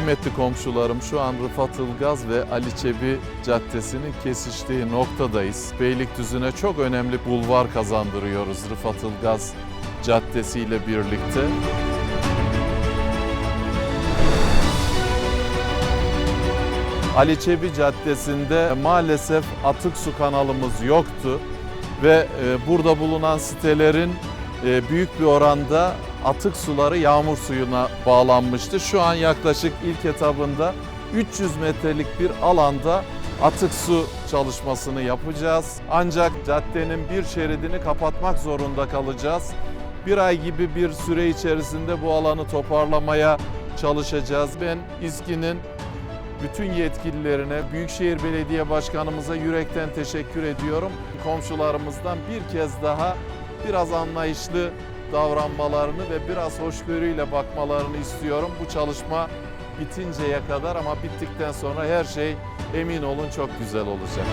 Kıymetli komşularım şu an Rıfat Ilgaz ve Ali Çebi Caddesi'nin kesiştiği noktadayız. Beylikdüzü'ne çok önemli bulvar kazandırıyoruz Rıfat Ilgaz Caddesi ile birlikte. Ali Çebi Caddesi'nde maalesef atık su kanalımız yoktu ve e, burada bulunan sitelerin e, büyük bir oranda atık suları yağmur suyuna bağlanmıştı. Şu an yaklaşık ilk etabında 300 metrelik bir alanda atık su çalışmasını yapacağız. Ancak caddenin bir şeridini kapatmak zorunda kalacağız. Bir ay gibi bir süre içerisinde bu alanı toparlamaya çalışacağız. Ben İSKİ'nin bütün yetkililerine, Büyükşehir Belediye Başkanımıza yürekten teşekkür ediyorum. Komşularımızdan bir kez daha biraz anlayışlı davranmalarını ve biraz hoşgörüyle bakmalarını istiyorum. Bu çalışma bitinceye kadar ama bittikten sonra her şey emin olun çok güzel olacak.